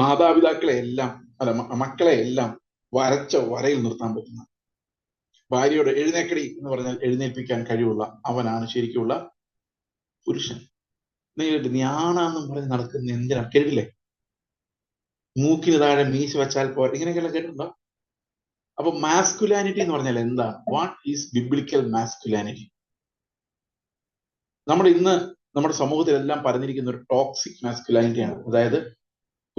മാതാപിതാക്കളെ എല്ലാം അല്ല മക്കളെ എല്ലാം വരച്ച വരയിൽ നിർത്താൻ പറ്റുന്ന. ഭാര്യയോട് എഴുന്നേക്കടി എന്ന് പറഞ്ഞാൽ എഴുന്നേൽപ്പിക്കാൻ കഴിവുള്ള അവനാണ് ശരിക്കുള്ള പുരുഷൻ. നേരിട്ട് ഞാനാന്നും പറഞ്ഞ് നടക്കുന്ന എന്തിനാ? കേട്ടില്ലേ മൂക്കിന് താഴെ മീശ വെച്ചാൽ പോരെ. ഇങ്ങനെയൊക്കെയുള്ള കേട്ടിട്ടുണ്ടോ? അപ്പൊ മാസ്കുലാനിറ്റി എന്ന് പറഞ്ഞാൽ എന്താ വാട്ട് ഈസ് ബിബ്ലിക്കൽ മാസ്കുലാനിറ്റി നമ്മൾ ഇന്ന് നമ്മുടെ സമൂഹത്തിലെല്ലാം പറഞ്ഞിരിക്കുന്ന ഒരു ടോക്സിക് മാസ്കുലാനിറ്റിയാണ് അതായത്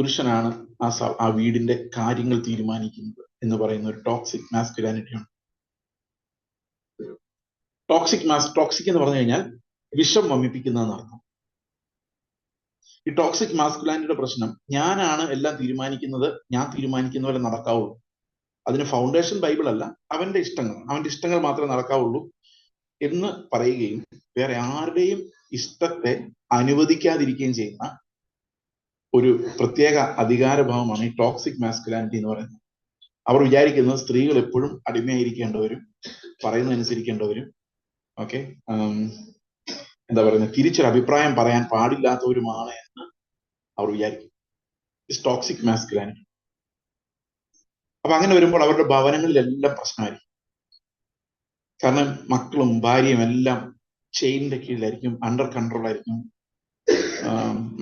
പുരുഷനാണ് ആ ആ വീടിന്റെ കാര്യങ്ങൾ തീരുമാനിക്കുന്നത് എന്ന് പറയുന്ന ഒരു ടോക്സിക് മാസ്കുലാനിറ്റിയാണ് ടോക്സിക് മാസ് ടോക്സിക് എന്ന് പറഞ്ഞു കഴിഞ്ഞാൽ വിഷം വമിപ്പിക്കുന്ന അർത്ഥം. ഈ ടോക്സിക് മാസ്കുലാനിറ്റിയുടെ പ്രശ്നം ഞാനാണ് എല്ലാം തീരുമാനിക്കുന്നത് ഞാൻ തീരുമാനിക്കുന്ന പോലെ നടക്കാവുള്ളൂ. അതിന് ഫൗണ്ടേഷൻ ബൈബിൾ അല്ല അവന്റെ ഇഷ്ടങ്ങൾ അവന്റെ ഇഷ്ടങ്ങൾ മാത്രമേ നടക്കാവുള്ളൂ എന്ന് പറയുകയും വേറെ ആരുടെയും ഇഷ്ടത്തെ അനുവദിക്കാതിരിക്കുകയും ചെയ്യുന്ന ഒരു പ്രത്യേക അധികാരഭാവമാണ് ഈ ടോക്സിക് മാസ്കുലാനിറ്റി എന്ന് പറയുന്നത്. അവർ വിചാരിക്കുന്നത് സ്ത്രീകൾ എപ്പോഴും അടിമയായിരിക്കേണ്ടവരും പറയുന്നതനുസരിക്കേണ്ടവരും ഓക്കെ എന്താ പറയുന്നത്? തിരിച്ചൊരു അഭിപ്രായം പറയാൻ പാടില്ലാത്തവരുമാണ് എന്ന് അവർ വിചാരിക്കും. ടോക്സിക് മാസ്കുലാനിറ്റി അപ്പൊ അങ്ങനെ വരുമ്പോൾ അവരുടെ ഭവനങ്ങളിലെല്ലാം പ്രശ്നമായിരിക്കും. കാരണം മക്കളും ഭാര്യയും എല്ലാം ചെയിനിന്റെ കീഴിലായിരിക്കും അണ്ടർ കൺട്രോൾ ആയിരിക്കും.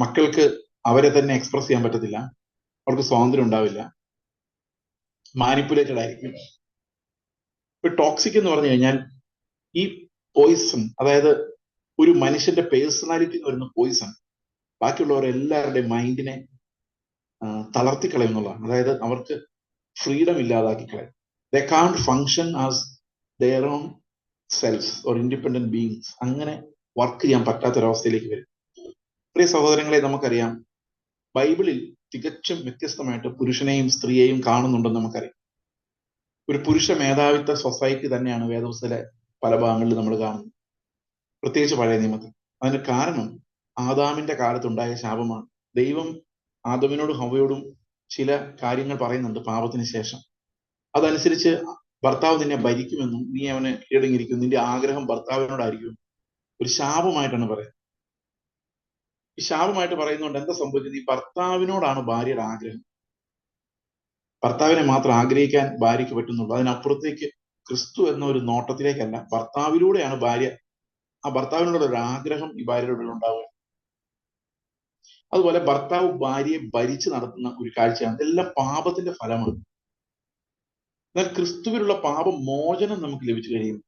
മക്കൾക്ക് അവരെ തന്നെ എക്സ്പ്രസ് ചെയ്യാൻ പറ്റത്തില്ല. അവർക്ക് സ്വാതന്ത്ര്യം ഉണ്ടാവില്ല. മാനിപ്പുലേറ്റഡ് ആയിരിക്കും. ഇപ്പൊ ടോക്സിക് എന്ന് പറഞ്ഞു കഴിഞ്ഞാൽ ഈ പോയിസൺ അതായത് ഒരു മനുഷ്യന്റെ പേഴ്സണാലിറ്റി എന്ന് പറയുന്ന പോയിസൺ ബാക്കിയുള്ളവർ എല്ലാവരുടെയും മൈൻഡിനെ തളർത്തിക്കളയുന്നുള്ളതാണ് അതായത് അവർക്ക് ഫ്രീഡം ഇല്ലാതാക്കി കളയും the can't function as their own self or independent beings അങ്ങനെ വർക്ക് ചെയ്യാൻ പറ്റാത്തൊരവസ്ഥയിലേക്ക് വരും. പ്രിയ സഹോദരങ്ങളെ നമുക്കറിയാം ബൈബിളിൽ തികച്ചും വ്യത്യസ്തമായിട്ട് പുരുഷനെയും സ്ത്രീയെയും കാണുന്നുണ്ടെന്ന് നമുക്കറിയാം. ഒരു പുരുഷ മേധാവിത്വ സൊസൈറ്റി തന്നെയാണ് വേദപുസ്തകത്തിലെ പല ഭാഗങ്ങളിൽ നമ്മൾ കാണുന്നത്. പ്രത്യേകിച്ച് പഴയ നിയമത്തിൽ. അതിന് കാരണം ആദാമിന്റെ കാലത്തുണ്ടായ ശാപമാണ്. ദൈവം ആദമിനോടും ഹവയോടും ചില കാര്യങ്ങൾ പറയുന്നുണ്ട് പാപത്തിന് ശേഷം. അതനുസരിച്ച് ഭർത്താവ് നിന്നെ ഭരിക്കുമെന്നും നീ അവനെ കീഴടങ്ങിയിരിക്കും നിന്റെ ആഗ്രഹം ഭർത്താവിനോടായിരിക്കും. ഒരു ശാപമായിട്ടാണ് പറയുന്നത്. ശാപമായിട്ട് പറയുന്നുണ്ട് എന്താ സംഭവിച്ചത്? ഈ ഭർത്താവിനോടാണ് ഭാര്യയുടെ ആഗ്രഹം. ഭർത്താവിനെ മാത്രം ആഗ്രഹിക്കാൻ ഭാര്യയ്ക്ക് പറ്റുന്നുള്ളൂ. അതിനപ്പുറത്തേക്ക് ക്രിസ്തു എന്ന ഒരു നോട്ടത്തിലേക്കല്ല ഭർത്താവിലൂടെയാണ് ഭാര്യ ആ ഭർത്താവിനോടുള്ള ഒരു ആഗ്രഹം ഈ ഭാര്യയുടെ ഉണ്ടാവുക. അതുപോലെ ഭർത്താവ് ഭാര്യയെ ഭരിച്ചു നടത്തുന്ന ഒരു കാഴ്ചയാണ്. ഇതെല്ലാം പാപത്തിന്റെ ഫലമാണ്. എന്നാൽ ക്രിസ്തുവിലുള്ള പാപമോചനം നമുക്ക് ലഭിച്ചു കഴിയും.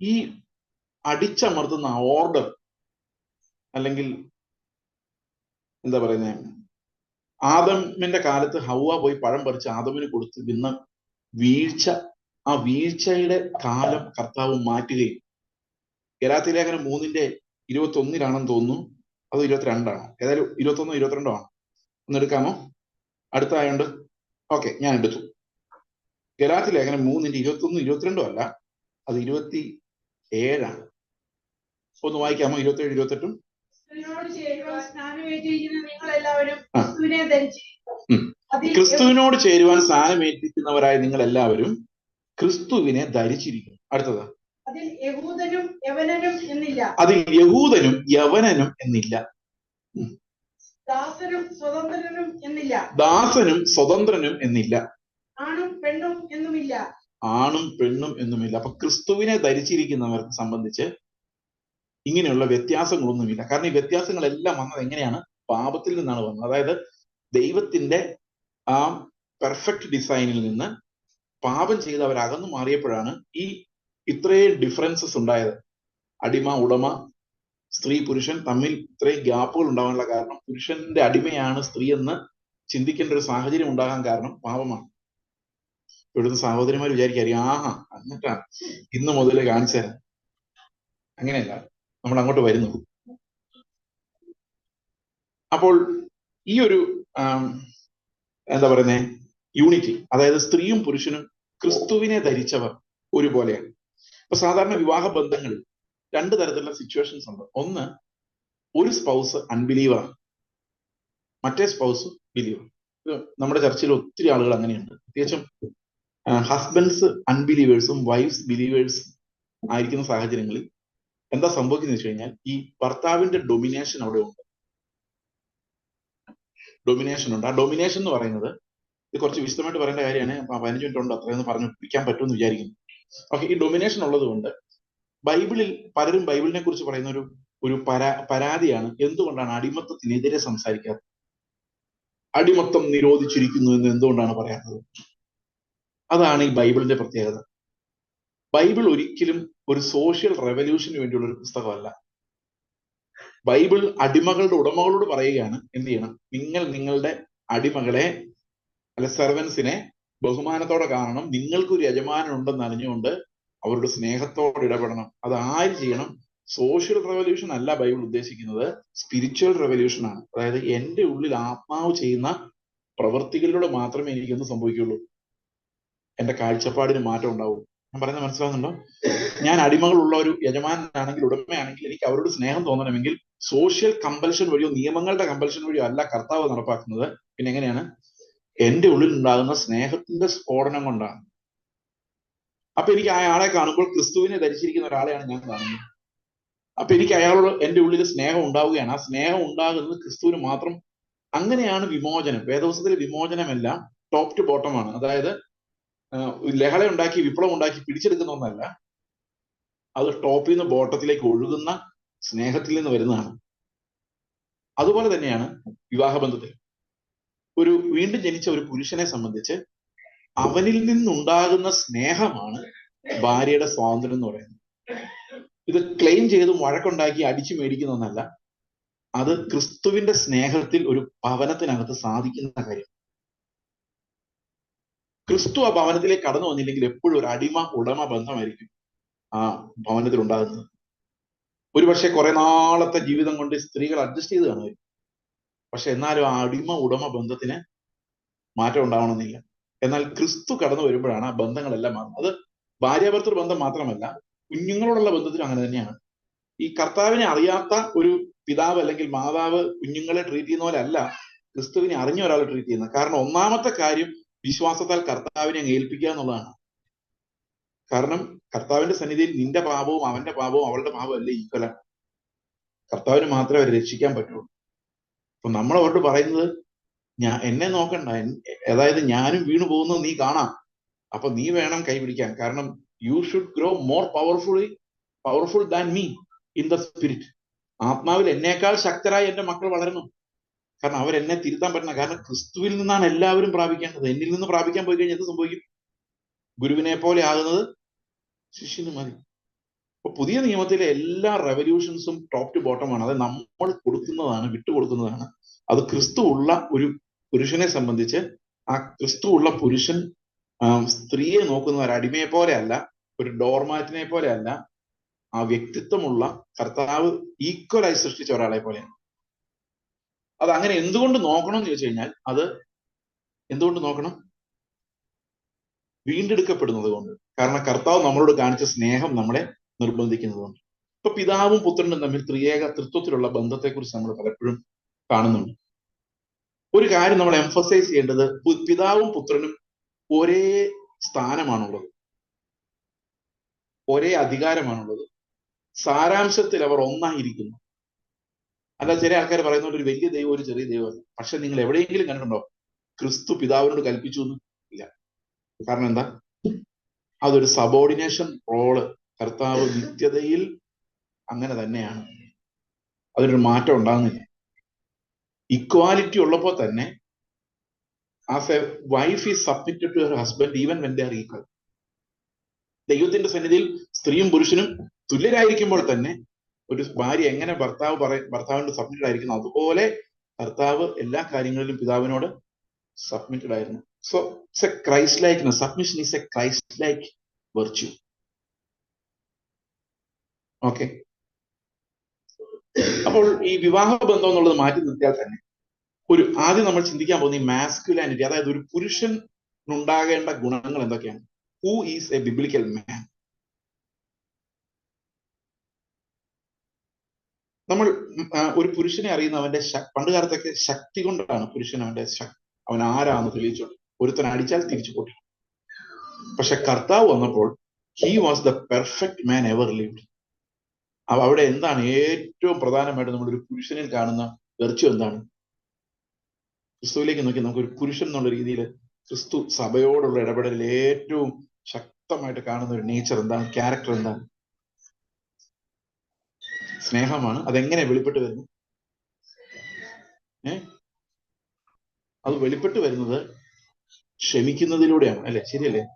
ഈ അടിച്ചമർത്തുന്ന ഓർഡർ അല്ലെങ്കിൽ എന്താ പറയുന്നത് ആദമിന്റെ കാലത്ത് ഹൗവ പോയി പഴം പറിച്ച് ആദമിന് കൊടുത്ത് നിന്ന വീഴ്ച ആ വീഴ്ചയുടെ കാലം കർത്താവ് മാറ്റുകയും. ഗലാത്തി ലേഖനം മൂന്നിന്റെ ഇരുപത്തി ഒന്നിലാണെന്ന് തോന്നുന്നു. അതോ ഇരുപത്തിരണ്ടാണോ? ഏതായാലും ഇരുപത്തൊന്നോ ഇരുപത്തിരണ്ടോ? ആണ് ഒന്ന് എടുക്കാമോ അടുത്തായോണ്ട്? ഓക്കെ ഞാൻ എടുത്തു. ഗലാത്തി ലേഖനം മൂന്നിന്റെ ഇരുപത്തൊന്നും ഇരുപത്തിരണ്ടും അല്ല അത് ഇരുപത്തി ഏഴാണ് ഒന്ന് വായിക്കാമോ? ഇരുപത്തി ഏഴ് ഇരുപത്തെട്ടും? ക്രിസ്തുവിനോട് ചേരുവാൻ സ്ഥാനമേറ്റിരിക്കുന്നവരായ നിങ്ങൾ എല്ലാവരും ക്രിസ്തുവിനെ ധരിച്ചിരിക്കുന്നു. അടുത്തത്. അതിൽ യഹൂദനും യവനനും എന്നില്ല. അതിൽ യഹൂദനും യവനനും എന്നില്ല. ദാസനും സ്വതന്ത്രനും എന്നില്ല. ദാസനും സ്വതന്ത്രനും എന്നില്ല. ആണും പെണ്ണും എന്നുമില്ല. ആണും പെണ്ണും എന്നുമില്ല. അപ്പൊ ക്രിസ്തുവിനെ ധരിച്ചിരിക്കുന്നവർക്ക് സംബന്ധിച്ച് ഇങ്ങനെയുള്ള വ്യത്യാസങ്ങളൊന്നുമില്ല. കാരണം ഈ വ്യത്യാസങ്ങളെല്ലാം വന്നത് എങ്ങനെയാണ്? പാപത്തിൽ നിന്നാണ് വന്നത്. അതായത് ദൈവത്തിന്റെ ആ പെർഫെക്റ്റ് ഡിസൈനിൽ നിന്ന് പാപം ചെയ്ത് അവർ അകന്നു മാറിയപ്പോഴാണ് ഈ ഇത്രയും ഡിഫറൻസസ് ഉണ്ടായത്. അടിമ ഉടമ സ്ത്രീ പുരുഷൻ തമ്മിൽ ഇത്രയും ഗ്യാപ്പുകൾ ഉണ്ടാകാനുള്ള കാരണം പുരുഷന്റെ അടിമയാണ് സ്ത്രീ എന്ന് ചിന്തിക്കേണ്ട ഒരു സാഹചര്യം ഉണ്ടാകാൻ കാരണം പാപമാണ്. ഇവിടുന്ന് സഹോദരിമാർ വിചാരിക്കായിരിക്കും ആഹാ എന്നിട്ടാണ് ഇന്ന് മുതൽ കാണിച്ചു തരാം അങ്ങനെയല്ല. നമ്മൾ അങ്ങോട്ട് വരുന്നത്. അപ്പോൾ ഈ ഒരു എന്താ പറയുന്നത് യൂണിറ്റി അതായത് സ്ത്രീയും പുരുഷനും ക്രിസ്തുവിനെ ധരിച്ചവർ ഒരുപോലെയാണ്. ഇപ്പൊ സാധാരണ വിവാഹ ബന്ധങ്ങളിൽ രണ്ട് തരത്തിലുള്ള സിറ്റുവേഷൻസ് ഉണ്ട്. ഒന്ന് ഒരു സ്പൗസ് അൺബിലീവറാണ് മറ്റേ സ്പൗസ് ബിലീവർ നമ്മുടെ ചർച്ചയിൽ ഒത്തിരി ആളുകൾ അങ്ങനെയുണ്ട്. പ്രത്യേകിച്ചും ഹസ്ബൻഡ്സ് അൺബിലീവേഴ്സും വൈഫ്സ് ബിലീവേഴ്സ് ആയിരിക്കുന്ന സാഹചര്യങ്ങളിൽ എന്താ സംഭവിക്കുന്നത് വെച്ച് കഴിഞ്ഞാൽ ഈ ഭർത്താവിന്റെ ഡൊമിനേഷൻ അവിടെ ഉണ്ട്. ഡൊമിനേഷൻ ഉണ്ട്. ആ ഡൊമിനേഷൻ എന്ന് പറയുന്നത് ഇത് കുറച്ച് വിശദമായിട്ട് പറയേണ്ട കാര്യമാണ്. പതിനഞ്ച് മിനിറ്റ് ഉണ്ട് അത്രയൊന്നും പറഞ്ഞു പിടിക്കാൻ പറ്റുമെന്ന് വിചാരിക്കുന്നു. ഓക്കെ ഈ ഡൊമിനേഷൻ ഉള്ളത് കൊണ്ട് ബൈബിളിൽ പലരും ബൈബിളിനെ കുറിച്ച് പറയുന്ന ഒരു ഒരു പരാ പരാതിയാണ് എന്തുകൊണ്ടാണ് അടിമത്തത്തിനെതിരെ സംസാരിക്കാത്തത്? അടിമത്തം നിരോധിച്ചിരിക്കുന്നു എന്ന് എന്തുകൊണ്ടാണ് പറയാത്തത്? അതാണ് ഈ ബൈബിളിന്റെ പ്രത്യേകത. ബൈബിൾ ഒരിക്കലും ഒരു സോഷ്യൽ റെവല്യൂഷന് വേണ്ടിയുള്ള ഒരു പുസ്തകമല്ല. ബൈബിൾ അടിമകളുടെ ഉടമകളോട് പറയുകയാണ് എന്ത് ചെയ്യണം? നിങ്ങൾ നിങ്ങളുടെ അടിമകളെ അല്ല സെർവൻസിനെ ബഹുമാനത്തോടെ കാണണം. നിങ്ങൾക്കൊരു യജമാനൻ ഉണ്ടെന്ന് അറിഞ്ഞുകൊണ്ട് അവരുടെ സ്നേഹത്തോടെ ഇടപെടണം. അത് ആര് ചെയ്യണം? സോഷ്യൽ റെവല്യൂഷൻ അല്ല ബൈബിൾ ഉദ്ദേശിക്കുന്നത്. സ്പിരിച്വൽ റെവല്യൂഷൻ ആണ്. അതായത് എന്റെ ഉള്ളിൽ ആത്മാവ് ചെയ്യുന്ന പ്രവൃത്തികളിലൂടെ മാത്രമേ എനിക്കൊന്ന് സംഭവിക്കുള്ളൂ എന്റെ കാഴ്ചപ്പാടിന് മാറ്റം ഉണ്ടാവും. ഞാൻ പറയുന്നത് മനസ്സിലാവുന്നുണ്ടോ? ഞാൻ അടിമകളുള്ള ഒരു യജമാനാണെങ്കിൽ ഉടമയാണെങ്കിൽ എനിക്ക് അവരോട് സ്നേഹം തോന്നണമെങ്കിൽ സോഷ്യൽ കമ്പൽഷൻ വഴിയോ നിയമങ്ങളുടെ കമ്പൽഷൻ വഴിയോ അല്ല കർത്താവ് നടപ്പാക്കുന്നത്. പിന്നെ എങ്ങനെയാണ്? എന്റെ ഉള്ളിൽ ഉണ്ടാകുന്ന സ്നേഹത്തിന്റെ സ്ഫോടനം കൊണ്ടാണ്. അപ്പൊ എനിക്ക് അയാളെ കാണുമ്പോൾ ക്രിസ്തുവിനെ ധരിച്ചിരിക്കുന്ന ഒരാളെയാണ് ഞാൻ കാണുന്നത്. അപ്പൊ എനിക്ക് അയാളോട് എന്റെ ഉള്ളിൽ സ്നേഹം ഉണ്ടാവുകയാണ്. ആ സ്നേഹം ഉണ്ടാകുന്നത് ക്രിസ്തുവിന് മാത്രം. അങ്ങനെയാണ് വിമോചനം. വേദവസത്തിലെ വിമോചനമെല്ലാം ടോപ്പ് ടു ബോട്ടം ആണ്. അതായത് ലഹള ഉണ്ടാക്കി വിപ്ലവം ഉണ്ടാക്കി പിടിച്ചെടുക്കുന്ന ഒന്നല്ല. അത് ടോപ്പിൽ നിന്ന് ബോട്ടത്തിലേക്ക് ഒഴുകുന്ന സ്നേഹത്തിൽ നിന്ന് വരുന്നതാണ്. അതുപോലെ തന്നെയാണ് വിവാഹബന്ധത്തിൽ ഒരു വീണ്ടും ജനിച്ച ഒരു പുരുഷനെ സംബന്ധിച്ച് അവനിൽ നിന്നുണ്ടാകുന്ന സ്നേഹമാണ് ഭാര്യയുടെ സ്വാതന്ത്ര്യം എന്ന് പറയുന്നത്. ഇത് ക്ലെയിം ചെയ്തും വഴക്കുണ്ടാക്കി അടിച്ചു മേടിക്കുന്ന ഒന്നല്ല. അത് ക്രിസ്തുവിന്റെ സ്നേഹത്തിൽ ഒരു ഭവനത്തിനകത്ത് സാധിക്കുന്ന കാര്യം. ക്രിസ്തു ആ ഭവനത്തിലേക്ക് കടന്നു വന്നില്ലെങ്കിൽ എപ്പോഴും ഒരു അടിമ ഉടമ ബന്ധമായിരിക്കും ആ ഭവനത്തിൽ ഉണ്ടാകുന്നത്. ഒരുപക്ഷെ കുറെ നാളത്തെ ജീവിതം കൊണ്ട് സ്ത്രീകൾ അഡ്ജസ്റ്റ് ചെയ്ത് കാണുമായിരിക്കും. പക്ഷെ എന്നാലും ആ അടിമ ഉടമ ബന്ധത്തിന് മാറ്റം ഉണ്ടാവണമെന്നില്ല. എന്നാൽ ക്രിസ്തു കടന്നു വരുമ്പോഴാണ് ആ ബന്ധങ്ങളെല്ലാം മാറുന്നത്. അത് ഭാര്യാഭർത്തൃ ബന്ധം മാത്രമല്ല കുഞ്ഞുങ്ങളോടുള്ള ബന്ധത്തിലും അങ്ങനെ തന്നെയാണ്. ഈ കർത്താവിനെ അറിയാത്ത ഒരു പിതാവ് അല്ലെങ്കിൽ മാതാവ് കുഞ്ഞുങ്ങളെ ട്രീറ്റ് ചെയ്യുന്ന പോലെ അല്ല ക്രിസ്തുവിനെ അറിഞ്ഞ ഒരാളെ ട്രീറ്റ് ചെയ്യുന്നത്. കാരണം ഒന്നാമത്തെ കാര്യം വിശ്വാസത്താൽ കർത്താവിനെ ഏൽപ്പിക്കുക എന്നുള്ളതാണ്. കാരണം കർത്താവിന്റെ സന്നിധിയിൽ നിന്റെ പാപവും അവന്റെ പാപവും അവളുടെ പാപവും അല്ലേ ഈക്വലാണ് കർത്താവിന് മാത്രമേ അവരെ രക്ഷിക്കാൻ പറ്റുള്ളൂ. അപ്പൊ നമ്മൾ അവരോട് പറയുന്നത് ഞാൻ എന്നെ നോക്കണ്ട. അതായത് ഞാനും വീണു പോകുന്നത് നീ കാണാം. അപ്പൊ നീ വേണം കൈപിടിക്കാൻ കാരണം you should grow more powerfully powerful than me in the spirit ആത്മാവിൽ എന്നേക്കാൾ ശക്തരായി എന്റെ മക്കൾ വളരണം കാരണം അവരെന്നെ തിരുത്താൻ പറ്റണം കാരണം ക്രിസ്തുവിൽ നിന്നാണ് എല്ലാവരും പ്രാപിക്കേണ്ടത്. എന്നിൽ നിന്ന് പ്രാപിക്കാൻ പോയി കഴിഞ്ഞാൽ എന്ത് സംഭവിക്കും? ഗുരുവിനെ പോലെ ആകുന്നത് ശിഷ്യന് മതി. അപ്പൊ പുതിയ നിയമത്തിലെ എല്ലാ റെവല്യൂഷൻസും ടോപ്പ് ടു ബോട്ടം ആണ്. അത് നമ്മൾ കൊടുക്കുന്നതാണ് വിട്ടുകൊടുക്കുന്നതാണ്. അത് ക്രിസ്തു ഉള്ള ഒരു പുരുഷനെ സംബന്ധിച്ച് ആ ക്രിസ്തു ഉള്ള പുരുഷൻ സ്ത്രീയെ നോക്കുന്ന ഒരു അടിമയെ പോലെ അല്ല ഒരു ഡോർമാറ്റിനെ പോലെ അല്ല ആ വ്യക്തിത്വമുള്ള കർത്താവ് ഈക്വലായി സൃഷ്ടിച്ച ഒരാളെ പോലെയാണ്. അത് അങ്ങനെ എന്തുകൊണ്ട് നോക്കണം എന്ന് ചോദിച്ചു കഴിഞ്ഞാൽ അത് എന്തുകൊണ്ട് നോക്കണം? വീണ്ടെടുക്കപ്പെടുന്നത് കൊണ്ട്. കാരണം കർത്താവ് നമ്മളോട് കാണിച്ച സ്നേഹം നമ്മളെ നിർബന്ധിക്കുന്നത് കൊണ്ട്. ഇപ്പൊ പിതാവും പുത്രനും തമ്മിൽ ത്രിയേക തൃത്വത്തിലുള്ള ബന്ധത്തെക്കുറിച്ച് നമ്മൾ പലപ്പോഴും കാണുന്നുണ്ട്. ഒരു കാര്യം നമ്മൾ എംഫസൈസ് ചെയ്യേണ്ടത് പിതാവും പുത്രനും ഒരേ സ്ഥാനമാണുള്ളത്. ഒരേ അധികാരമാണുള്ളത്. സാരാംശത്തിൽ അവർ ഒന്നായിരിക്കുന്നു. അല്ല ചില ആൾക്കാർ പറയുന്നുണ്ട് ഒരു വലിയ ദൈവം ഒരു ചെറിയ ദൈവമല്ല പക്ഷെ നിങ്ങൾ എവിടെയെങ്കിലും കണ്ടിട്ടുണ്ടോ? ക്രിസ്തു പിതാവിനോട് കൽപ്പിച്ചു എന്ന്? ഇല്ല. കാരണം എന്താ? അതൊരു സബോർഡിനേഷൻ റോൾ കർത്താവ് നിത്യതയിൽ അങ്ങനെ തന്നെയാണ്. അതിനൊരു മാറ്റം ഉണ്ടാകുന്നില്ല. ഇക്വാലിറ്റി ഉള്ളപ്പോൾ തന്നെ as a wife is submitted to her husband even when they are equal ദൈവത്തിന്റെ സന്നിധിയിൽ സ്ത്രീയും പുരുഷനും തുല്യരായിരിക്കുമ്പോൾ തന്നെ ഒരു ഭാര്യ എങ്ങനെ ഭർത്താവ് പറ ഭർത്താവിന്റെ സബ്മിറ്റഡ് ആയിരിക്കുന്നു അതുപോലെ ഭർത്താവ് എല്ലാ കാര്യങ്ങളിലും പിതാവിനോട് സബ്മിറ്റഡ് ആയിരുന്നു. So it's a Christ like submission is a Christ like virtue okay അപ്പോൾ ഈ വിവാഹ ബന്ധം എന്നുള്ളത് മാറ്റി നിർത്തിയാൽ തന്നെ ഒരു ആദ്യം നമ്മൾ ചിന്തിക്കാൻ പോകുന്ന ഈ മാസ്കുലാനിറ്റി അതായത് ഒരു പുരുഷൻ ഉണ്ടാകേണ്ട ഗുണങ്ങൾ എന്തൊക്കെയാണ്? Who is a biblical man നമ്മൾ ഒരു പുരുഷനെ അറിയുന്ന അവന്റെ പണ്ട് കാലത്തൊക്കെ ശക്തി കൊണ്ടാണ് പുരുഷൻ അവന്റെ അവൻ ആരാന്ന് തെളിയിച്ചോണ്ട് ഒരുത്തൻ അടിച്ചാൽ തിരിച്ചു പൊട്ടി. പക്ഷെ കർത്താവ് വന്നപ്പോൾ he was the perfect man ever lived അവിടെ എന്താണ് ഏറ്റവും പ്രധാനമായിട്ട് നമ്മൾ ഒരു പുരുഷനിൽ കാണുന്ന വെർച്ചു എന്താണ്? ക്രിസ്തുവിലേക്ക് നോക്കി നമുക്ക് ഒരു പുരുഷൻ എന്നുള്ള രീതിയിൽ ക്രിസ്തു സഭയോടുള്ള ഇടപെടലിൽ ഏറ്റവും ശക്തമായിട്ട് കാണുന്ന ഒരു നേച്ചർ എന്താണ്? ക്യാരക്ടർ എന്താണ്? സ്നേഹമാണ്. അതെങ്ങനെ വെളിപ്പെട്ട് വരുന്നു? ഏ? അത് വെളിപ്പെട്ട് വരുന്നത് ക്ഷമിക്കുന്നതിലൂടെയാണ്. അല്ലെ? ശരിയല്ലേ?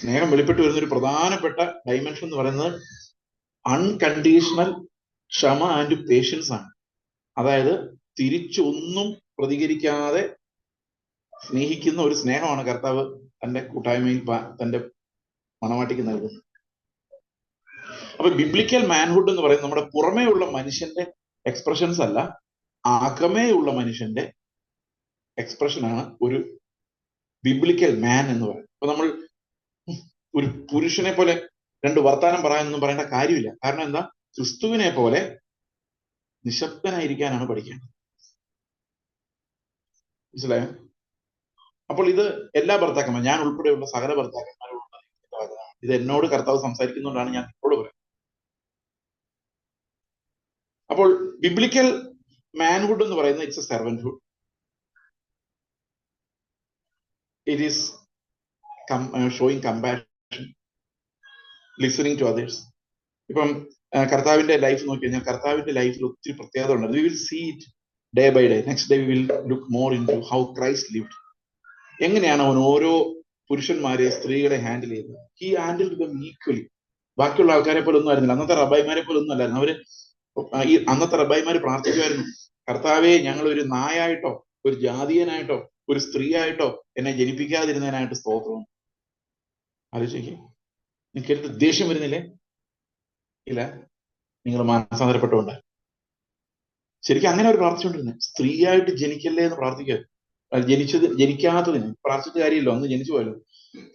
സ്നേഹം വെളിപ്പെട്ട് വരുന്ന ഒരു പ്രധാനപ്പെട്ട ഡൈമെൻഷൻ എന്ന് പറയുന്നത് അൺകണ്ടീഷണൽ ക്ഷമ ആൻഡ് പേഷ്യൻസ് ആണ്. അതായത് തിരിച്ചൊന്നും പ്രതികരിക്കാതെ സ്നേഹിക്കുന്ന ഒരു സ്നേഹമാണ് കർത്താവ് തന്റെ കൂട്ടായ്മയിൽ തന്റെ മണവാട്ടിക്ക് നൽകുന്നത്. അപ്പൊ ബിബ്ലിക്കൽ മാൻഹുഡ് എന്ന് പറയുന്നത് നമ്മുടെ പുറമേയുള്ള മനുഷ്യന്റെ എക്സ്പ്രഷൻസ് അല്ല അകമേയുള്ള മനുഷ്യന്റെ എക്സ്പ്രഷനാണ് ഒരു ബിബ്ലിക്കൽ മാൻ എന്ന് പറയുന്നത്. അപ്പൊ നമ്മൾ ഒരു പുരുഷനെ പോലെ രണ്ട് വർത്താനം പറയാനൊന്നും പറയേണ്ട കാര്യമില്ല. കാരണം എന്താ? ക്രിസ്തുവിനെ പോലെ നിശബ്ദനായിരിക്കാനാണ് പഠിക്കേണ്ടത്. മനസ്സിലായോ? അപ്പോൾ ഇത് എല്ലാ ഭർത്താക്കന്മാരും ഞാൻ ഉൾപ്പെടെയുള്ള സകല ഭർത്താക്കന്മാരും. ഇത് എന്നോട് കർത്താവ് സംസാരിക്കുന്നതുകൊണ്ടാണ് ഞാൻ നിങ്ങളോട് പറയുന്നത്. അപ്പോൾ ബിബ്ലിക്കൽ മാൻഹുഡ് എന്ന് പറയുന്നത് it's a servanthood it is showing compassion listening to others ഇപ്പം കർത്താവിന്റെ ലൈഫ് നോക്കി കഴിഞ്ഞാൽ കർത്താവിന്റെ ലൈഫിൽ ഒത്തിരി പ്രത്യേകത ഉണ്ട്. Will see it day by day next day will look more into how Christ lived എങ്ങനെയാണ് അവൻ ഓരോ പുരുഷന്മാരെ സ്ത്രീകളെ ഹാൻഡിൽ ചെയ്തത് ഹി ഹാൻഡിൽ ദം ഈക്വലി ബാക്കിയുള്ള ആൾക്കാരെ പോലെ ഒന്നും ആയിരുന്നില്ല. അന്നത്തെ റബായിമാരെ പോലെ ഒന്നും അല്ലായിരുന്നു. അവർ ഈ അന്നത്തെ റബ്ബായിമാര് പ്രാർത്ഥിക്കുമായിരുന്നു കർത്താവെ ഞങ്ങൾ ഒരു നായായിട്ടോ ഒരു ജാതീയനായിട്ടോ ഒരു സ്ത്രീ ആയിട്ടോ എന്നെ ജനിപ്പിക്കാതിരുന്നതിനായിട്ട് സ്തോത്രം. ആലോചിക്കേ നിങ്ങൾക്ക് ദേഷ്യം വരുന്നില്ലേ? ഇല്ല നിങ്ങൾ മാനസാന്തരപ്പെട്ടുകൊണ്ട്. ശരിക്കും അങ്ങനെ അവർ പ്രാർത്ഥിച്ചുകൊണ്ടിരുന്നത് സ്ത്രീയായിട്ട് ജനിക്കല്ലേ എന്ന് പ്രാർത്ഥിക്കുക. ജനിച്ചത് ജനിക്കാത്തതിന് പ്രാർത്ഥിച്ച കാര്യമില്ല ഒന്ന് ജനിച്ചു പോയല്ലോ.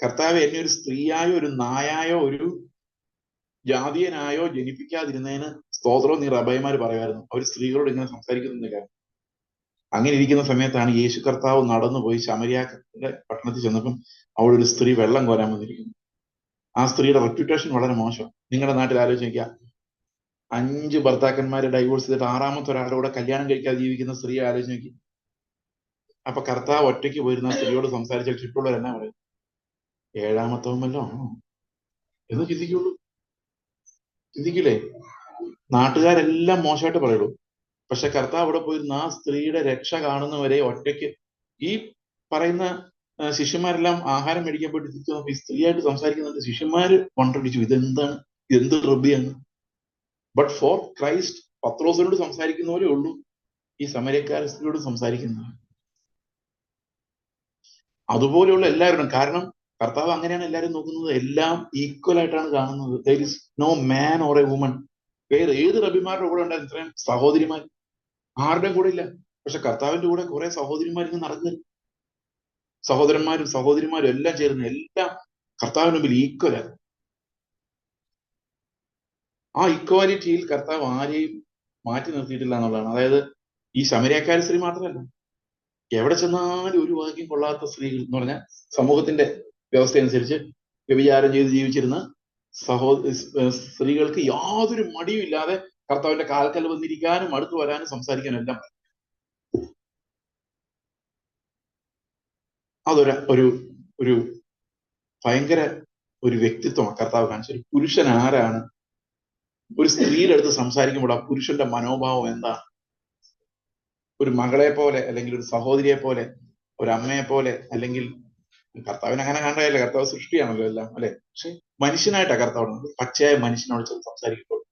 കർത്താവ് എന്നെ ഒരു സ്ത്രീയായോ ഒരു നായായോ ഒരു ജാതീയനായോ ജനിപ്പിക്കാതിരുന്നതിന് സ്തോത്രം നീ റബൈമാര് പറയുമായിരുന്നു. അവർ സ്ത്രീകളോട് ഇങ്ങനെ സംസാരിക്കുന്നില്ല അങ്ങനെ ഇരിക്കുന്ന സമയത്താണ് യേശു കർത്താവ് നടന്നുപോയി ശമരിയാക്കത്തിന്റെ പട്ടണത്തിൽ ചെന്നപ്പം അവിടെ ഒരു സ്ത്രീ വെള്ളം കോരാൻ വന്നിരിക്കുന്നു. ആ സ്ത്രീയുടെ റെപ്യൂട്ടേഷൻ വളരെ മോശം. നിങ്ങളുടെ നാട്ടിൽ ആലോചിച്ച് നോക്കിയാൽ അഞ്ച് ഭർത്താക്കന്മാരെ ഡൈവോഴ്സ് ചെയ്തിട്ട് ആറാമത്തെ ഒരാളുടെ കൂടെ കല്യാണം കഴിക്കാതെ ജീവിക്കുന്ന സ്ത്രീയെ ആലോചിച്ച് നോക്കി. അപ്പൊ കർത്താവ് ഒറ്റയ്ക്ക് പോയിരുന്ന സ്ത്രീയോട് സംസാരിച്ചാൽ ചുറ്റുള്ളവർ എന്നാ പറയും ഏഴാമത്തവൻ വല്ലോ ആണോ? എന്ന് ചിന്തിക്കുള്ളൂ. ചിന്തിക്കില്ലേ? നാട്ടുകാരെല്ലാം മോശമായിട്ട് പറയുള്ളൂ പക്ഷെ കർത്താവ് അവിടെ പോയിരുന്ന ആ സ്ത്രീയുടെ രക്ഷ കാണുന്നവരെ ഒറ്റയ്ക്ക് ഈ പറയുന്ന ശിഷ്യന്മാരെല്ലാം ആഹാരം മേടിക്കാൻ പോയിട്ട് തിരിച്ചു ഈ സ്ത്രീയായിട്ട് സംസാരിക്കുന്നുണ്ട് ശിഷ്യന്മാര് കൊണ്ടടിച്ചു ഇതെന്താണ്? ഇതെന്ത് റബ്ബിയാണ് ബട്ട് ഫോർ ക്രൈസ്റ്റ് പത്രോസിനോട് സംസാരിക്കുന്നവരേ ഉള്ളൂ. ഈ സമരക്കാര സ്ത്രീയോട് സംസാരിക്കുന്നത്. അതുപോലെയുള്ള എല്ലാവരും കാരണം കർത്താവ് അങ്ങനെയാണ് എല്ലാവരും നോക്കുന്നത്. എല്ലാം ഈക്വൽ ആയിട്ടാണ് കാണുന്നത്. There is no man or a woman വേറെ ഏത് റബിമാരുടെ കൂടെ ഉണ്ടായിരുന്നു ഇത്രയും സഹോദരിമാർ? ആരുടെയും കൂടെ ഇല്ല. പക്ഷെ കർത്താവിന്റെ കൂടെ കുറെ സഹോദരിമാർ നടന്നു. സഹോദരന്മാരും സഹോദരിമാരും എല്ലാം ചേർന്ന് എല്ലാം കർത്താവിന് മുമ്പിൽ ഈക്വലാണ് ആ ഇക്വാലിറ്റിയിൽ കർത്താവ് ആരെയും മാറ്റി നിർത്തിയിട്ടില്ല എന്നുള്ളതാണ്. അതായത് ഈ ശമരക്കാരി സ്ത്രീ മാത്രമല്ല. എവിടെ ചെന്നാലും ഒരു വാക്യം കൊള്ളാത്ത സ്ത്രീകൾ എന്ന് പറഞ്ഞാൽ സമൂഹത്തിന്റെ വ്യവസ്ഥ അനുസരിച്ച് വ്യഭിചാരം ചെയ്ത് ജീവിച്ചിരുന്ന സഹോ സ്ത്രീകൾക്ക് യാതൊരു മടിയും ഇല്ലാതെ കർത്താവിന്റെ കാൽക്കൽ വന്നിരിക്കാനും അടുത്ത് വരാനും സംസാരിക്കാനും എല്ലാം. അതൊരു ഒരു ഒരു ഭയങ്കര ഒരു വ്യക്തിത്വമാണ് കർത്താവ് കാണിച്ചത്. ഒരു പുരുഷൻ ആരാണ്? ഒരു സ്ത്രീയുടെ അടുത്ത് സംസാരിക്കുമ്പോൾ ആ പുരുഷന്റെ മനോഭാവം എന്താ ഒരു മകളെ പോലെ അല്ലെങ്കിൽ ഒരു സഹോദരിയെ പോലെ ഒരു അമ്മയെ പോലെ അല്ലെങ്കിൽ കർത്താവിന് അങ്ങനെ കണ്ടതല്ലേ കർത്താവ് സൃഷ്ടിയാണല്ലോ എല്ലാം അല്ലെ? പക്ഷെ മനുഷ്യനായിട്ടാ കർത്താവ് പച്ചയായ മനുഷ്യനോട് ചെന്ന് സംസാരിക്കുമ്പോൾ.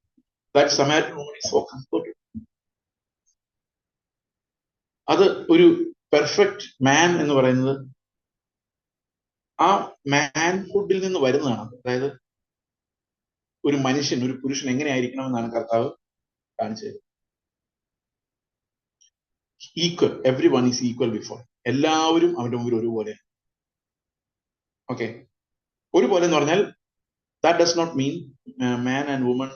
ദാറ്റ് അത് ഒരു പെർഫെക്റ്റ് മാൻ എന്ന് പറയുന്നത് ആ മാൻഹുഡിൽ നിന്ന് വരുന്നതാണ്. അതായത് ഒരു മനുഷ്യൻ ഒരു പുരുഷൻ എങ്ങനെയായിരിക്കണം എന്നാണ് കർത്താവ് കാണിച്ചത്. Equal everyone is equal before എല്ലാവരും അവന്റെ മുമ്പിൽ ഒരുപോലെ ഓക്കെ ഒരുപോലെ എന്ന് പറഞ്ഞാൽ that does not mean man and woman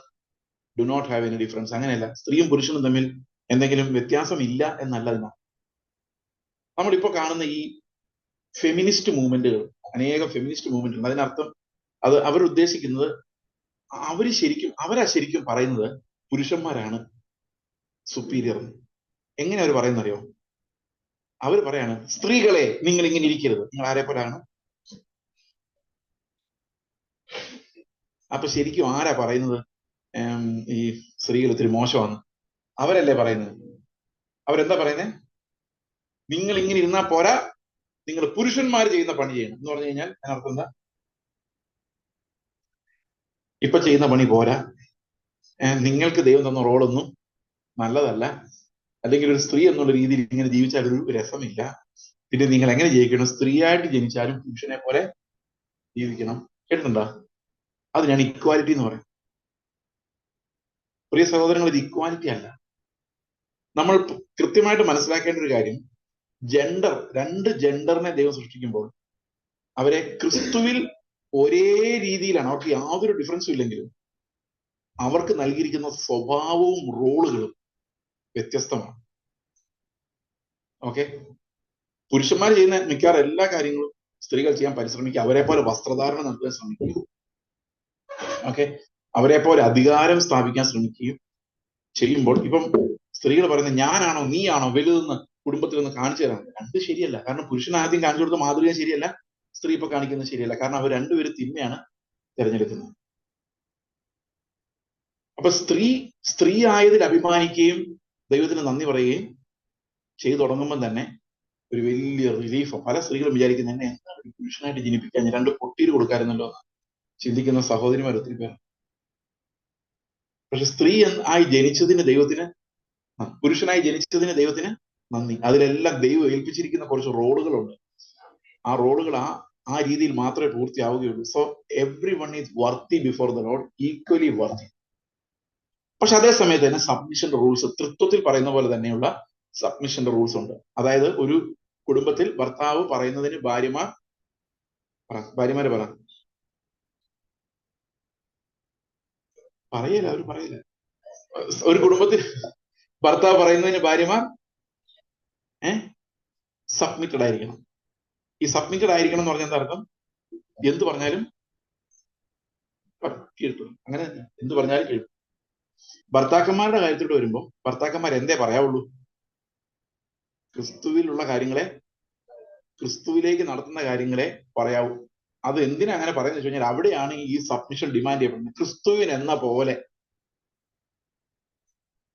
do not have any difference അങ്ങനെയല്ല. സ്ത്രീയും പുരുഷനും തമ്മിൽ എന്തെങ്കിലും വ്യത്യാസം ഇല്ല എന്നല്ല അതിനാ നമ്മളിപ്പോ കാണുന്ന ഈ ഫെമിനിസ്റ്റ് മൂവ്മെന്റുകൾ അനേകം ഫെമിനിസ്റ്റ് മൂവ്മെന്റുകൾ അതിനർത്ഥം അത് അവർ ഉദ്ദേശിക്കുന്നത് അവർ ശരിക്കും അവരാ ശരിക്കും പറയുന്നത് പുരുഷന്മാരാണ് സുപ്പീരിയർ എങ്ങനെ അവർ പറയുന്നറിയോ? അവർ പറയാണ് സ്ത്രീകളെ നിങ്ങൾ ഇങ്ങനെ ഇരിക്കരുത്. നിങ്ങൾ ആരെ പോലാണ് അപ്പൊ ശരിക്കും ആരാ പറയുന്നത്? ഈ സ്ത്രീകൾ ഒത്തിരി മോശമാണ് അവരല്ലേ പറയുന്നത്? അവരെന്താ പറയുന്നത് നിങ്ങൾ ഇങ്ങനെ ഇരുന്നാ പോരാ. നിങ്ങൾ പുരുഷന്മാർ ചെയ്യുന്ന പണി ചെയ്യണം. എന്ന് പറഞ്ഞു കഴിഞ്ഞാൽ അതിനർത്ഥം എന്താ? ഇപ്പൊ ചെയ്യുന്ന പണി പോരാ. നിങ്ങൾക്ക് ദൈവം തന്ന റോളൊന്നും നല്ലതല്ല. അല്ലെങ്കിൽ ഒരു സ്ത്രീ എന്നുള്ള രീതിയിൽ ഇങ്ങനെ ജീവിച്ചാൽ ഒരു രസമില്ല. പിന്നെ നിങ്ങൾ എങ്ങനെ ജീവിക്കണം സ്ത്രീയായിട്ട് ജനിച്ചാലും പുരുഷനെ പോലെ ജീവിക്കണം. കേട്ടിട്ടുണ്ടോ? അത് ഞാൻ ഇക്വാലിറ്റി എന്ന് പറയുന്നത്. പ്രിയ സഹോദരങ്ങൾ ഇത് ഇക്വാലിറ്റി അല്ല. നമ്മൾ കൃത്യമായിട്ട് മനസ്സിലാക്കേണ്ട ഒരു കാര്യം ജെൻഡർ രണ്ട് ജെൻഡറിനെ ദൈവം സൃഷ്ടിക്കുമ്പോൾ അവരെ ക്രിസ്തുവിൽ ഒരേ രീതിയിലാണ് അവർക്ക് യാതൊരു ഡിഫറൻസും ഇല്ലെങ്കിലും അവർക്ക് നൽകിയിരിക്കുന്ന സ്വഭാവവും റോളുകളും വ്യത്യസ്തമാണ്. ഓക്കെ പുരുഷന്മാർ ചെയ്യുന്ന മിക്കവാറും എല്ലാ കാര്യങ്ങളും സ്ത്രീകൾ ചെയ്യാൻ പരിശ്രമിക്കുക. അവരെ പോലെ വസ്ത്രധാരണം നടത്താൻ ശ്രമിക്കുക. ഓക്കെ അവരെ പോലെ അധികാരം സ്ഥാപിക്കാൻ ശ്രമിക്കുകയും ചെയ്യുമ്പോൾ ഇപ്പം സ്ത്രീകൾ പറയുന്നത് ഞാനാണോ നീയാണോ വലുതെന്ന് കുടുംബത്തിൽ നിന്ന് കാണിച്ചു തരാൻ രണ്ട് ശരിയല്ല. കാരണം പുരുഷൻ ആദ്യം കാണിച്ചു കൊടുത്ത മാതൃക ശരിയല്ല സ്ത്രീ ഇപ്പൊ കാണിക്കുന്നത് ശരിയല്ല. കാരണം അവർ രണ്ടുപേരും തിന്മയാണ് തിരഞ്ഞെടുക്കുന്നത്. അപ്പൊ സ്ത്രീ സ്ത്രീ ആയതിൽ അഭിമാനിക്കുകയും ദൈവത്തിന് നന്ദി പറയുകയും ചെയ്തു തുടങ്ങുമ്പോൾ തന്നെ ഒരു വലിയ റിലീഫ് പല സ്ത്രീകളും വിചാരിക്കുന്നത് എന്നെ എന്താണ് ഒരു പുരുഷനായിട്ട് ജനിപ്പിക്കാൻ? രണ്ട് പൊട്ടീര് കൊടുക്കാറുണ്ടല്ലോ എന്ന് ചിന്തിക്കുന്ന സഹോദരിമാർ ഒത്തിരി പേർ. പക്ഷെ സ്ത്രീ ആയി ജനിച്ചതിന് ദൈവത്തിന് പുരുഷനായി ജനിച്ചതിന് ദൈവത്തിന് നന്ദി. അതിലെല്ലാം ദൈവം ഏൽപ്പിച്ചിരിക്കുന്ന കുറച്ച് റോളുകളുണ്ട്. ആ റോളുകൾ ആ ആ രീതിയിൽ മാത്രമേ പൂർത്തിയാവുകയുള്ളൂ. So everyone is worthy before the lord equally worthy പക്ഷെ അതേ സമയത്ത് തന്നെ സബ്മിഷന്റെ റൂൾസ് തൃത്വത്തിൽ പറയുന്ന പോലെ തന്നെയുള്ള സബ്മിഷന്റെ റൂൾസ് ഉണ്ട്. അതായത് ഒരു കുടുംബത്തിൽ ഭർത്താവ് പറയുന്നതിന് ഭാര്യമാർ ഭാര്യമാര് പറ പറയല അവർ പറയില്ല. ഒരു കുടുംബത്തിൽ ഭർത്താവ് പറയുന്നതിന് ഭാര്യമാർ ഏ? സബ്മിറ്റഡ് ആയിരിക്കണം. ഈ സബ്മിറ്റഡ് ആയിരിക്കണം എന്ന് പറഞ്ഞാൽ എന്താ അർത്ഥം? എന്ത് പറഞ്ഞാലും കേൾക്കും. അങ്ങനെ എന്ത് പറഞ്ഞാലും കേൾക്കും. ഭർത്താക്കന്മാരുടെ കാര്യത്തിലോട്ട് വരുമ്പോൾ ഭർത്താക്കന്മാർ എന്തേ പറയാവുള്ളൂ? ക്രിസ്തുവിലുള്ള കാര്യങ്ങളെ ക്രിസ്തുവിലേക്ക് നടത്തുന്ന കാര്യങ്ങളെ പറയാവൂ. അത് എന്തിനാ അങ്ങനെ പറയുന്നത് വെച്ച് കഴിഞ്ഞാൽ അവിടെയാണ് ഈ സബ്മിഷൻ ഡിമാൻഡ് ചെയ്യപ്പെടുന്നത്. ക്രിസ്തുവിൻ എന്ന പോലെ.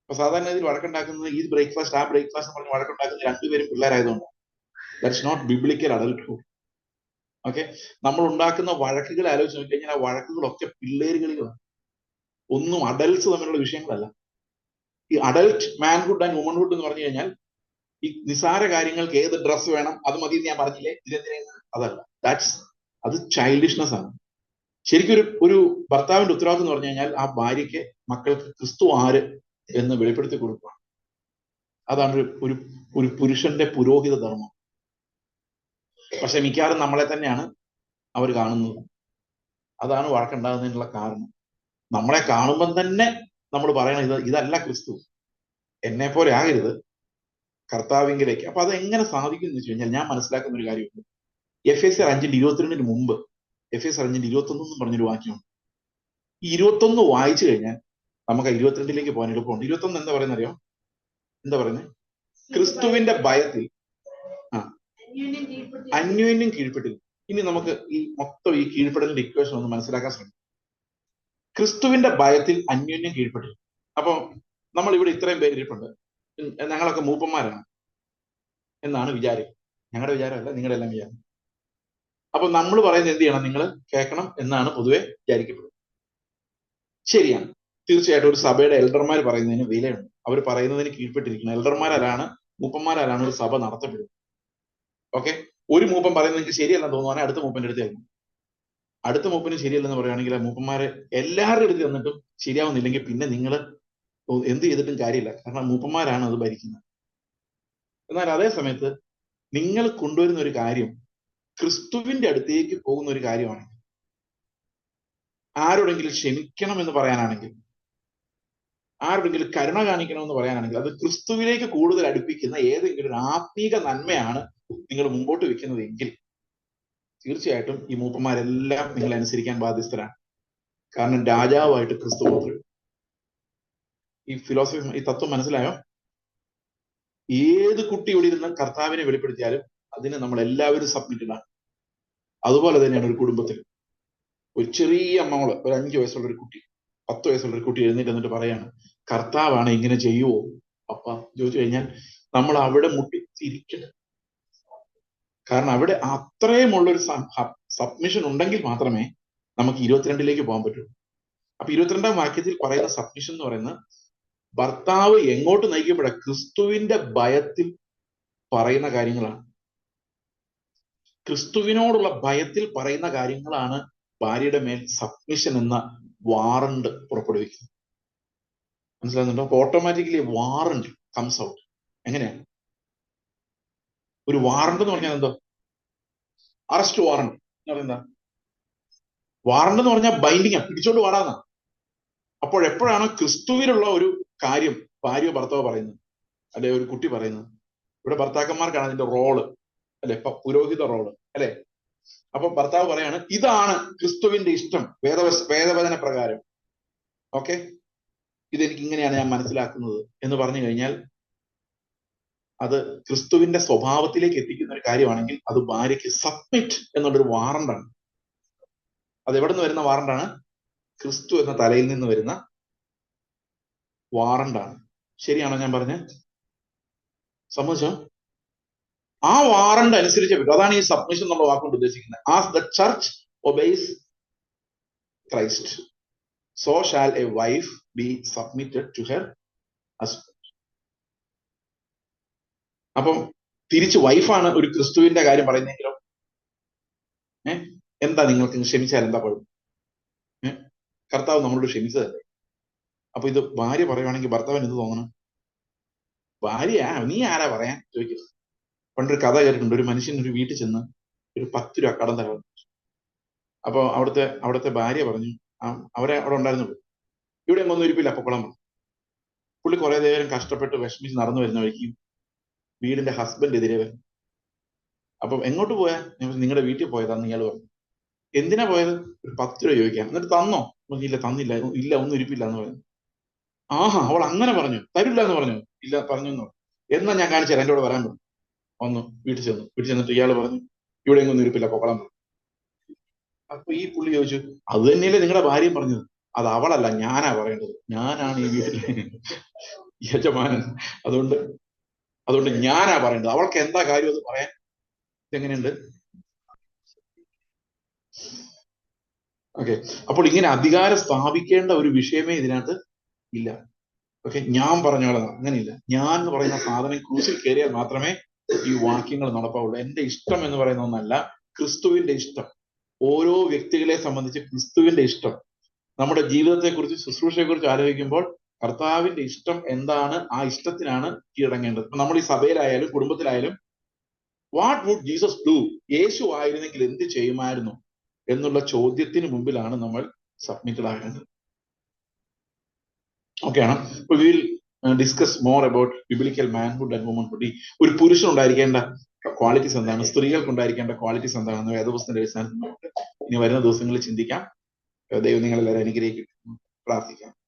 അപ്പൊ സാധാരണ ഇതിൽ വഴക്കുണ്ടാക്കുന്നത് ഈ ബ്രേക്ക്ഫാസ്റ്റ് ആ ബ്രേക്ക്ഫാസ്റ്റ് പറഞ്ഞ് വഴക്കുണ്ടാക്കുന്നത് രണ്ടുപേരും പിള്ളേരായതുകൊണ്ട് that's not biblical adulthood okay നമ്മൾ ഉണ്ടാക്കുന്ന വഴക്കുകൾ ആലോചിച്ച് നോക്കി കഴിഞ്ഞാൽ ആ വഴക്കുകളൊക്കെ പിള്ളേരുകളിലാണ് ഒന്നും അഡൽസ് തമ്മിലുള്ള വിഷയങ്ങളല്ല. ഈ അഡൽട്ട് മാൻഹുഡ് ആൻഡ് വുമൺഹുഡ് എന്ന് പറഞ്ഞു കഴിഞ്ഞാൽ ഈ നിസാര കാര്യങ്ങൾക്ക് ഏത് ഡ്രസ്സ് വേണം അത് മതി ഞാൻ പറഞ്ഞില്ലേ? ഇതെന്തിനാ? അതല്ല. ദാറ്റ്സ് അത് ചൈൽഡിഷ്നെസ് ആണ്. ശരിക്കും ഒരു ഒരു ഭർത്താവിന്റെ ഉത്തരവാദിത്വം എന്ന് പറഞ്ഞു കഴിഞ്ഞാൽ ആ ഭാര്യയ്ക്ക് മക്കൾക്ക് ക്രിസ്തു ആര് എന്ന് വെളിപ്പെടുത്തി കൊടുക്കുക അതാണ് ഒരു ഒരു ഒരു പുരുഷന്റെ പുരോഹിത ധർമ്മം. പക്ഷെ മിക്കവാറും നമ്മളെ തന്നെയാണ് അവർ കാണുന്നത്. അതാണ് വഴക്കുണ്ടാകുന്നതിനുള്ള കാരണം. നമ്മളെ കാണുമ്പം തന്നെ നമ്മൾ പറയണം ഇത് ഇതല്ല ക്രിസ്തു. എന്നെ പോലെ ആകരുത്. കർത്താവിങ്കിലേക്ക്. അപ്പൊ അത് എങ്ങനെ സാധിക്കും എന്ന് വെച്ച് കഴിഞ്ഞാൽ ഞാൻ മനസ്സിലാക്കുന്ന ഒരു കാര്യമുണ്ട്. എഫ് എസ് ആർ അഞ്ചിന്റെ ഇരുപത്തിരണ്ടിന് മുമ്പ് എഫ് എസ് ആർ അഞ്ചിന്റെ ഇരുപത്തൊന്ന് എന്ന് പറഞ്ഞൊരു വാക്യമുണ്ട് ഈ ഇരുപത്തൊന്ന് വായിച്ചു കഴിഞ്ഞാൽ നമുക്ക് ഇരുപത്തിരണ്ടിലേക്ക് പോകാൻ എളുപ്പമുണ്ട്. ഇരുപത്തൊന്ന് എന്താ പറയുന്ന അറിയോ? എന്താ പറയുന്നത്? ക്രിസ്തുവിന്റെ ഭയത്തിൽ ആ അന്യോന്യം കീഴ്പ്പെട്ടില്ല ഇനി നമുക്ക് ഈ മൊത്തം ഈ കീഴ്പ്പെടലിന്റെ ഇക്വേഷൻ ഒന്ന് മനസ്സിലാക്കാൻ ശ്രമിക്കും. ക്രിസ്തുവിന്റെ ഭയത്തിൽ അന്യോന്യം കീഴ്പ്പെട്ടില്ല അപ്പൊ നമ്മൾ ഇവിടെ ഇത്രയും ഇരിപ്പുണ്ട്. ഞങ്ങളൊക്കെ മൂപ്പന്മാരാണ് എന്നാണ് വിചാരം. ഞങ്ങളുടെ വിചാരമല്ല നിങ്ങളുടെ എല്ലാം വിചാരം. അപ്പൊ നമ്മൾ പറയുന്നത് എന്ത് ചെയ്യണം? നിങ്ങൾ കേൾക്കണം എന്നാണ് പൊതുവെ വിചാരിക്കപ്പെടുന്നത്. ശരിയാണ്. തീർച്ചയായിട്ടും ഒരു സഭയുടെ എൽഡർമാർ പറയുന്നതിന് വിലയുണ്ട്. അവർ പറയുന്നതിന് കീഴ്പ്പെട്ടിരിക്കുന്നത് എൽഡർമാരാണ് മൂപ്പന്മാരാലാണ് ഒരു സഭ നടത്തപ്പെടുന്നത്. ഓക്കെ? ഒരു മൂപ്പൻ പറയുന്നത് നിങ്ങൾക്ക് ശരിയല്ലെന്ന് തോന്നുവാണെങ്കിൽ അടുത്ത മൂപ്പന്റെ അടുത്ത് ചെല്ലണം അടുത്ത മൂപ്പന് ശരിയല്ലെന്ന് പറയുകയാണെങ്കിൽ ആ മൂപ്പന്മാരെ എല്ലാവരുടെ അടുത്ത് തന്നിട്ടും ശരിയാവുന്നില്ലെങ്കിൽ പിന്നെ നിങ്ങൾ എന്ത് ചെയ്തിട്ടും കാര്യമില്ല. കാരണം മൂപ്പന്മാരാണ് അത് ഭരിക്കുന്നത്. എന്നാൽ അതേ സമയത്ത് നിങ്ങൾ കൊണ്ടുവരുന്ന ഒരു കാര്യം ക്രിസ്തുവിന്റെ അടുത്തേക്ക് പോകുന്ന ഒരു കാര്യമാണ്. ആരോടെങ്കിലും ക്ഷമിക്കണം എന്ന് പറയാനാണെങ്കിൽ ആരോടെങ്കിലും കരുണ കാണിക്കണം എന്ന് പറയാനാണെങ്കിൽ അത് ക്രിസ്തുവിലേക്ക് കൂടുതൽ അടുപ്പിക്കുന്ന ഏതെങ്കിലും ഒരു ആത്മീക നന്മയാണ് നിങ്ങൾ മുമ്പോട്ട് വെക്കുന്നത് എങ്കിൽ തീർച്ചയായിട്ടും ഈ മൂപ്പന്മാരെല്ലാം നിങ്ങൾ അനുസരിക്കാൻ ബാധ്യസ്ഥരാണ്. കാരണം രാജാവായിട്ട് ക്രിസ്തു ഈ ഫിലോസഫി ഈ തത്വം മനസ്സിലായോ? ഏത് കുട്ടി ഇവിടെ ഇരുന്ന് കർത്താവിനെ വെളിപ്പെടുത്തിയാലും അതിന് നമ്മൾ എല്ലാവരും സബ്മിറ്റഡ് ആണ് അതുപോലെ തന്നെയാണ് ഒരു കുടുംബത്തിൽ ഒരു ചെറിയ മോൾ ഒരു അഞ്ചു വയസ്സുള്ള ഒരു കുട്ടി പത്ത് വയസ്സുള്ള ഒരു കുട്ടി എഴുന്നേറ്റ് എന്നിട്ട് പറയാണ് കർത്താവാണ് ഇങ്ങനെ ചെയ്യുവോ? അപ്പ ചോദിച്ചു കഴിഞ്ഞാൽ നമ്മൾ അവിടെ മുട്ടി തിരിക്കണം കാരണം അവിടെ അത്രയുമുള്ളൊരു സബ്മിഷൻ ഉണ്ടെങ്കിൽ മാത്രമേ നമുക്ക് ഇരുപത്തിരണ്ടിലേക്ക് പോകാൻ പറ്റുള്ളൂ അപ്പൊ ഇരുപത്തിരണ്ടാം വാക്യത്തിൽ പറയുന്ന സബ്മിഷൻ എന്ന് പറയുന്നത് ഭർത്താവ് എങ്ങോട്ട് നയിക്കുമ്പോഴാണ് ക്രിസ്തുവിന്റെ ഭയത്തിൽ പറയുന്ന കാര്യങ്ങളാണ്. ക്രിസ്തുവിനോടുള്ള ഭയത്തിൽ പറയുന്ന കാര്യങ്ങളാണ് ഭാര്യയുടെ മേൽ സബ്മിഷൻ എന്ന വാറണ്ട് പുറപ്പെടുവിക്കുന്നത്. മനസ്സിലാകുന്നുണ്ടോ? അപ്പൊ ഓട്ടോമാറ്റിക്കലി വാറണ്ട് കംസ് ഔട്ട് എങ്ങനെയാണ്? ഒരു വാറണ്ട് എന്ന് പറഞ്ഞാൽ എന്തോ? അറസ്റ്റ് വാറണ്ട് എന്ന് പറഞ്ഞാൽ വാറണ്ട് എന്ന് പറഞ്ഞാൽ ബൈൻഡിങ് പിടിച്ചോണ്ട് വാടാന്നാ. അപ്പോഴെപ്പോഴാണ് ക്രിസ്തുവിലുള്ള ഒരു കാര്യം ഭാര്യ ഭർത്താവ് പറയുന്നത് അല്ലെ ഒരു കുട്ടി പറയുന്നത് ഇവിടെ ഭർത്താക്കന്മാർക്കാണ് അതിന്റെ റോൾ അല്ലെ? പുരോഹിത റോൾ അല്ലെ? അപ്പൊ ഭർത്താവ് പറയാണ് ഇതാണ് ക്രിസ്തുവിന്റെ ഇഷ്ടം വേദവ വേദവചന പ്രകാരം. ഓക്കെ? ഇതെനിക്ക് ഇങ്ങനെയാണ് ഞാൻ മനസ്സിലാക്കുന്നത് എന്ന് പറഞ്ഞു കഴിഞ്ഞാൽ അത് ക്രിസ്തുവിന്റെ സ്വഭാവത്തിലേക്ക് എത്തിക്കുന്ന ഒരു കാര്യമാണെങ്കിൽ അത് ഭാര്യയ്ക്ക് സബ്മിറ്റ് എന്നുള്ളൊരു വാറണ്ടാണ് അത് എവിടെ നിന്ന് വരുന്ന വാറണ്ടാണ് ക്രിസ്തു എന്ന തലയിൽ നിന്ന് വരുന്ന വാറണ്ടാണ് ശരിയാണോ ഞാൻ പറഞ്ഞത്? സമ്മതിച്ചോ ആ വാറണ്ട് അനുസരിച്ച് പറ്റും. അതാണ് ഈ സബ്മിഷൻ എന്നുള്ള വാക്കുകൊണ്ട് ഉദ്ദേശിക്കുന്നത്. As the church obeys Christ so shall a wife be submitted to her husband അപ്പം തിരിച്ച് വൈഫാണ് ഒരു ക്രിസ്തുവിന്റെ കാര്യം പറയുന്നെങ്കിലോ ഏ എന്താ നിങ്ങൾക്ക് ക്ഷമിച്ചാൽ എന്താ കുഴപ്പം? കർത്താവ് നമ്മളോട് ക്ഷമിച്ചതല്ലേ? അപ്പൊ ഇത് ഭാര്യ പറയുവാണെങ്കിൽ ഭർത്താവിന് എന്ത് തോന്നണം? ഭാര്യ നീ ആരാ പറയാൻ? ചോദിക്കുന്നത് പണ്ടൊരു കഥ കേട്ടിട്ടുണ്ട്. ഒരു മനുഷ്യൻ ഒരു വീട്ടിൽ ചെന്ന് ഒരു പത്ത് രൂപ കടം തരാൻ അപ്പൊ അവിടുത്തെ അവിടുത്തെ ഭാര്യ പറഞ്ഞു അവരെ അവിടെ ഉണ്ടായിരുന്നു. ഇവിടെ ഒന്നും ഇരിപ്പില്ല അപ്പക്കുളം പുള്ളി കുറെ നേരം കഷ്ടപ്പെട്ട് വിഷമിച്ച് നടന്നു വരുന്ന വഴിക്കും വീടിന്റെ ഹസ്ബൻഡ് എതിരെ വരും അപ്പം എങ്ങോട്ട് പോയാ? നിങ്ങളുടെ വീട്ടിൽ പോയതാന്ന് ഇയാൾ പറഞ്ഞു. എന്തിനാ പോയത്? ഒരു പത്ത് രൂപ ചോദിക്കാം. എന്നിട്ട് തന്നോ? ഇല്ല തന്നില്ല. ഇല്ല ഒന്നും ഇരിപ്പില്ല എന്ന് പറഞ്ഞു. ആഹാ അവൾ അങ്ങനെ പറഞ്ഞു. തരില്ല എന്ന് പറഞ്ഞു. ഇല്ല പറഞ്ഞു എന്നോ എന്നാ ഞാൻ കാണിച്ചു തരാം എന്റെ കൂടെ വരാൻ പറഞ്ഞു. വന്നു വീട്ടിൽ ചെന്നു. വീട്ടിൽ ചെന്നിട്ട് ഇയാൾ പറഞ്ഞു ഇവിടെ എങ്ങും ഇരിപ്പില്ല പറഞ്ഞു അപ്പൊ ഈ പുള്ളി ചോദിച്ചു അത് തന്നെയല്ലേ നിങ്ങളുടെ ഭാര്യയും പറഞ്ഞത്? അത് അവളല്ല ഞാനാ പറയേണ്ടത്. ഞാനാണ് ഈ വീട്ടിലെ യജമാനൻ. അതുകൊണ്ട് അതുകൊണ്ട് ഞാനാ പറയേണ്ടത്. അവൾക്ക് എന്താ കാര്യം അത് പറയാൻ ഇതെങ്ങനെയുണ്ട്? ഓക്കെ അപ്പോൾ ഇങ്ങനെ അധികാരം സ്ഥാപിക്കേണ്ട ഒരു വിഷയമേ ഇതിനകത്ത് ഇല്ല. ഓക്കെ ഞാൻ പറഞ്ഞോളാം അങ്ങനെയില്ല. ഞാൻ എന്ന് പറയുന്ന സാധനം ക്രൂസിൽ കയറിയാൽ മാത്രമേ ഈ വാക്യങ്ങൾ നടപ്പാവുള്ളൂ എന്റെ ഇഷ്ടം എന്ന് പറയുന്ന ഒന്നല്ല ക്രിസ്തുവിന്റെ ഇഷ്ടം. ഓരോ വ്യക്തികളെ സംബന്ധിച്ച് ക്രിസ്തുവിന്റെ ഇഷ്ടം. നമ്മുടെ ജീവിതത്തെ കുറിച്ച് ശുശ്രൂഷയെ കുറിച്ച് ആലോചിക്കുമ്പോൾ കർത്താവിന്റെ ഇഷ്ടം എന്താണ്? ആ ഇഷ്ടത്തിനാണ് കീഴടങ്ങേണ്ടത്. നമ്മൾ ഈ സഭയിലായാലും കുടുംബത്തിലായാലും വാട്ട് വുഡ് ജീസസ് ഡു യേശു ആയിരുന്നെങ്കിൽ എന്ത് ചെയ്യുമായിരുന്നു? എന്നുള്ള ചോദ്യത്തിന് മുമ്പിലാണ് നമ്മൾ സബ്മിറ്റഡ് ആകേണ്ടത്. ഓക്കെയാണ് ആണ്? Will discuss more about biblical manhood and womanhood ഈ ഒരു പുരുഷൻ ഉണ്ടായിരിക്കേണ്ട ക്വാളിറ്റീസ് എന്താണ്? സ്ത്രീകൾക്ക് ഉണ്ടായിരിക്കേണ്ട ക്വാളിറ്റീസ് എന്താണെന്ന് വേദപുസ്തകത്തിന്റെ അടിസ്ഥാനത്തിൽ ഇനി വരുന്ന ദിവസങ്ങളിൽ ചിന്തിക്കാം. ദൈവം നിങ്ങളെല്ലാവരും അനുഗ്രഹിക്കും പ്രാർത്ഥിക്കാം.